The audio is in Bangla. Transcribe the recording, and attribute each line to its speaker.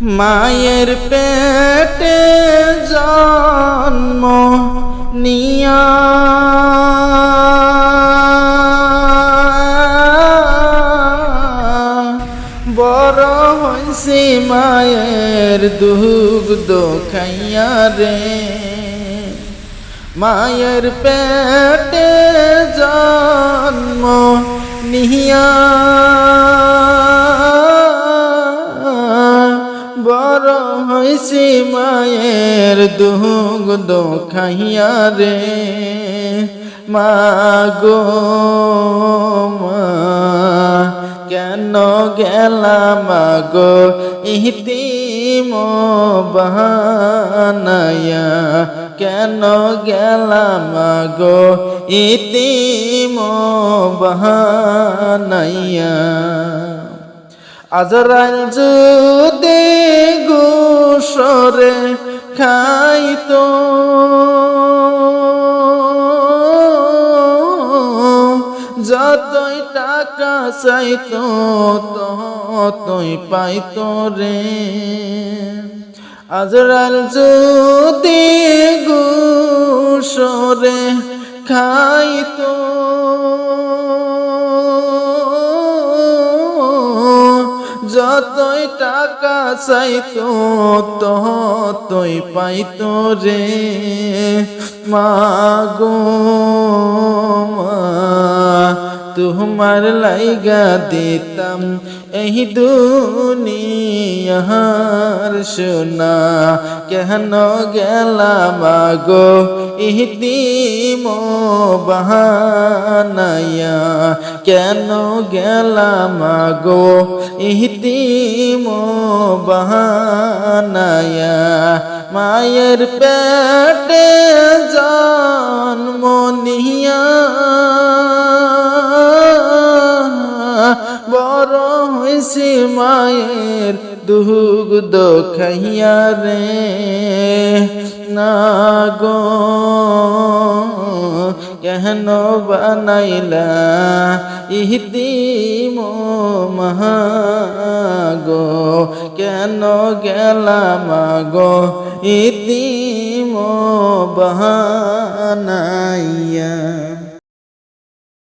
Speaker 1: মায়ের পেটে জন্ম নিয়া। বড় হইছি মায়ের দুগ্ধ খাইয়া রে। মায়ের পেটে জন্ম হইছি মায়ের দুগ্ধ খাইয়া রে। মাগো মা, কেন গেলা মাগো ইহতিম বাহানায়া? কেন গেলা মাগো ইতিম বাহানাইয়া আজরাল যদি গুসরে খাইতো যতই টাকা চাইতো ততই পাইতো রে। আজরাল যদি গুসরে খাইতো যতই টাকা চাইতো ততই পাইতো রে। মাগো মা তোমার লাইগা দিতাম এই দুনিয়ার সোনা কেন গেলা মাগো ইহতিম বাহানায়া, কেন গেলা মাগো ইহতিম বাহানায়া, মায়ের পেটে জন্ম নিয়া, বড় হয়েছে মায়ের দুগ্ধ খাইয়া রে না গো কেন বানাইলা ইহতিম মাগো কেন গেলা মাগো ইতিম বাহানাইয়া?